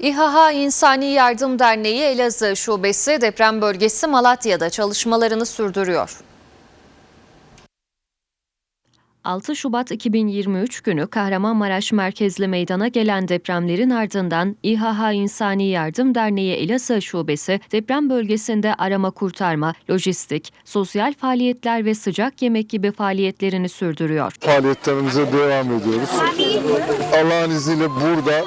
İHA İnsani Yardım Derneği Elazığ Şubesi deprem bölgesi Malatya'da çalışmalarını sürdürüyor. 6 Şubat 2023 günü Kahramanmaraş merkezli meydana gelen depremlerin ardından İHA İnsani Yardım Derneği Elazığ Şubesi deprem bölgesinde arama kurtarma, lojistik, sosyal faaliyetler ve sıcak yemek gibi faaliyetlerini sürdürüyor. faaliyetlerimize devam ediyoruz. Allah'ın izniyle burada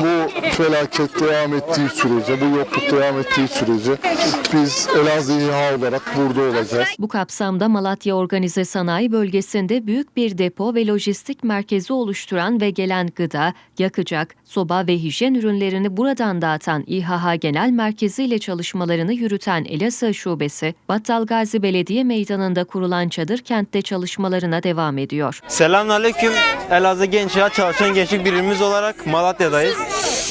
bu felaket devam ettiği sürece, bu yokluk devam ettiği sürece biz Elazığ İHA olarak burada olacağız. Bu kapsamda Malatya Organize Sanayi Bölgesi'nde büyük bir depo ve lojistik merkezi oluşturan ve gelen gıda, yakacak, soba ve hijyen ürünlerini buradan dağıtan İHA Genel Merkezi ile çalışmalarını yürüten Elazığ Şubesi, Battalgazi Belediye Meydanı'nda kurulan çadır kentte çalışmalarına devam ediyor. Selamünaleyküm. Elazığ Genç Çalışan Gençlik Birimimiz olarak Malatya'dayız.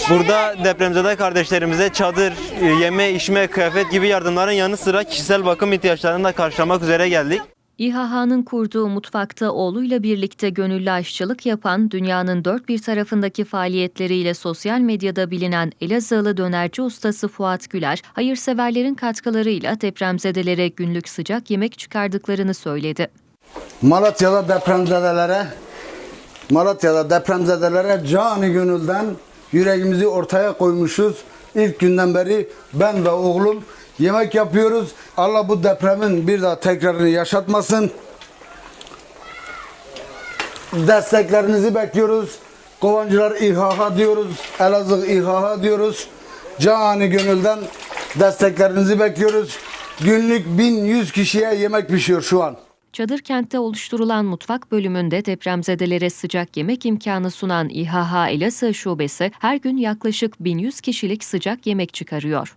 Burada depremzede kardeşlerimize çadır, e, yeme, içme, kıyafet gibi yardımların yanı sıra kişisel bakım ihtiyaçlarını da karşılamak üzere geldik. İHA'nın kurduğu mutfakta oğluyla birlikte gönüllü aşçılık yapan, dünyanın dört bir tarafındaki faaliyetleriyle sosyal medyada bilinen Elazığlı dönerci ustası Fuat Güler, hayırseverlerin katkılarıyla depremzedelere günlük sıcak yemek çıkardıklarını söyledi. Malatya'da depremzedelere Malatya'da depremzedelere canı gönülden yüreğimizi ortaya koymuşuz. İlk günden beri ben ve oğlum yemek yapıyoruz. Allah bu depremin bir daha tekrarını yaşatmasın. Desteklerinizi bekliyoruz. Kovancılar İHA diyoruz. Elazığ İHA diyoruz. Canı gönülden desteklerinizi bekliyoruz. Günlük 1100 kişiye yemek pişiyor şu an. Çadır kentte oluşturulan mutfak bölümünde depremzedelere sıcak yemek imkanı sunan İHA Elazığ Şubesi her gün yaklaşık 1100 kişilik sıcak yemek çıkarıyor.